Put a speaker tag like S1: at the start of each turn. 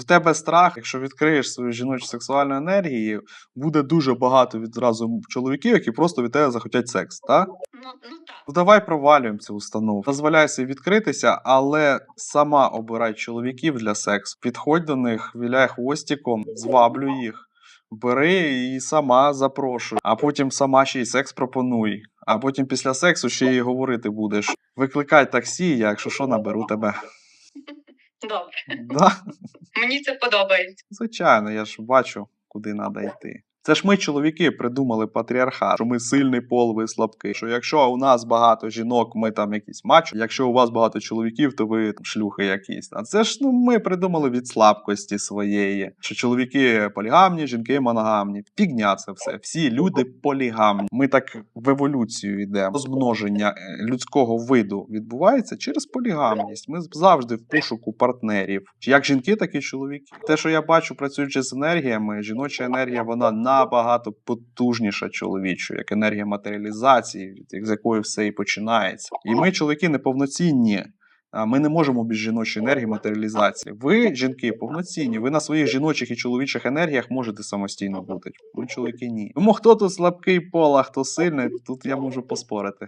S1: В тебе страх, якщо відкриєш свою жіночу сексуальну енергію, буде дуже багато відразу чоловіків, які просто від тебе захотять секс. Так?
S2: Ну, ну так.
S1: Ну давай провалюємо цю установу. Дозволяй собі відкритися, але сама обирай чоловіків для сексу. Підходь до них, віляй хвостиком, зваблюй їх. Бери і сама запрошуй, а потім сама ще й секс пропонуй. А потім після сексу ще й говорити будеш. Викликай таксі, я, якщо що, наберу тебе.
S2: Добре.
S1: Да?
S2: Мені це подобається.
S1: Звичайно, я ж бачу, куди треба йти. Це ж ми, чоловіки, придумали патріархат, що ми сильний пол, ви слабкий. Що якщо у нас багато жінок, ми там якісь мачо, якщо у вас багато чоловіків, то ви там, шлюхи якісь. А це ж ну ми придумали від слабкості своєї. Що чоловіки полігамні, жінки моногамні. Фігня це все. Всі люди полігамні. Ми так в еволюцію йдемо. Розмноження е, людського виду відбувається через полігамність. Ми завжди в пошуку партнерів. Як жінки, так і чоловіки. Те, що я бачу, працюючи з енергіями, жіноча енергія вона набагато потужніша чоловічої, як енергія матеріалізації, з якої все і починається. І ми, чоловіки, неповноцінні. Ми не можемо без жіночої енергії матеріалізації. Ви, жінки, повноцінні. Ви на своїх жіночих і чоловічих енергіях можете самостійно бути. Ми, чоловіки, ні. Тому хто тут слабкий пол, а хто сильний, тут я можу поспорити.